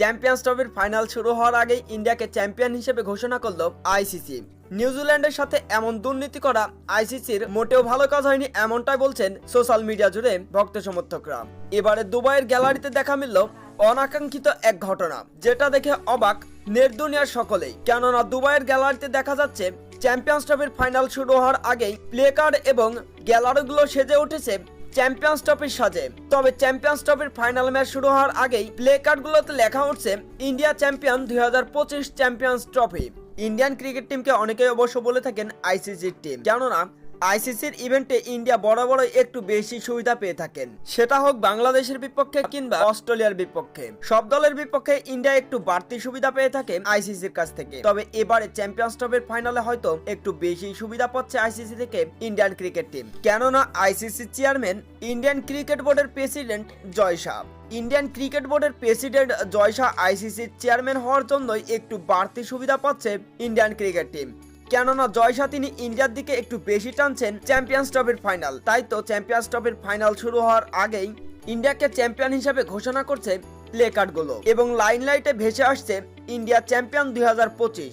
Champions ট্রফির final শুরু হওয়ার আগেই ইন্ডিয়াকে চ্যাম্পিয়ন হিসেবে ঘোষণা করল আইসিসি নিউজিল্যান্ডের সাথে এমন দুর্নীতি করা আইসিসির মোটেও ভালো কাজ হয়নি এমনটাই বলছেন সোশ্যাল মিডিয়া জুড়ে ভক্ত সমর্থকরা। এবারে দুবাইয়ের গ্যালারিতে দেখা মিলল অনাকাঙ্ক্ষিত এক ঘটনা, যেটা দেখে অবাক নেট দুনিয়ার সকলেই। কেননা দুবাইয়ের গ্যালারিতে দেখা যাচ্ছে চ্যাম্পিয়ন্স ট্রফির ফাইনাল শুরু হওয়ার আগেই প্লে কার্ড এবং গ্যালারিগুলো সেজে উঠেছে চ্যাম্পিয়ন্স ট্রফির সাজে। তবে চ্যাম্পিয়ন্স ট্রফির ফাইনাল ম্যাচ শুরু হওয়ার আগেই প্লে কার্ডগুলোতে লেখা উঠছে ইন্ডিয়া চ্যাম্পিয়ন দুই হাজার পঁচিশ চ্যাম্পিয়ন্স ট্রফি ইন্ডিয়ান ক্রিকেট টিমকে অনেকেই অবশ্য বলে থাকেন আইসিসির টিম কেননা আইসিসির ইভেন্টে ইন্ডিয়া বড় বড় একটু বেশি সুবিধা পেয়ে থাকেন। সেটা হোক বাংলাদেশের বিপক্ষে কিংবা অস্ট্রেলিয়ার বিপক্ষে। সব দলের বিপক্ষে ইন্ডিয়া একটু বাড়তি সুবিধা পেয়ে থাকে আইসিসির কাছ থেকে। তবে এবারে চ্যাম্পিয়ন্স ট্রফির ফাইনালে হয়তো একটু বেশি সুবিধা পাচ্ছে আইসিসি থেকে ইন্ডিয়ান ক্রিকেট টিম। কেননা আইসিসি চেয়ারম্যান, ইন্ডিয়ান ক্রিকেট বোর্ডের president Jay Shah. Indian cricket বোর্ডের প্রেসিডেন্ট জয় শাহ আইসিসির চেয়ারম্যান হওয়ার জন্যই একটু বাড়তি সুবিধা পাচ্ছে ইন্ডিয়ান ক্রিকেট টিম। কেননা জয়সা তিনি ইন্ডিয়ার দিকে একটু বেশি টানছেন চ্যাম্পিয়ন্স ট্রফির ফাইনাল। তাই তো চ্যাম্পিয়ন্স ট্রফির ফাইনাল শুরু হওয়ার আগেই ইন্ডিয়াকে চ্যাম্পিয়ন হিসেবে ঘোষণা করছে প্লে কার্ডগুলো এবং লাইন লাইটে ভেসে আসছে ইন্ডিয়া চ্যাম্পিয়ন দুই হাজার পঁচিশ।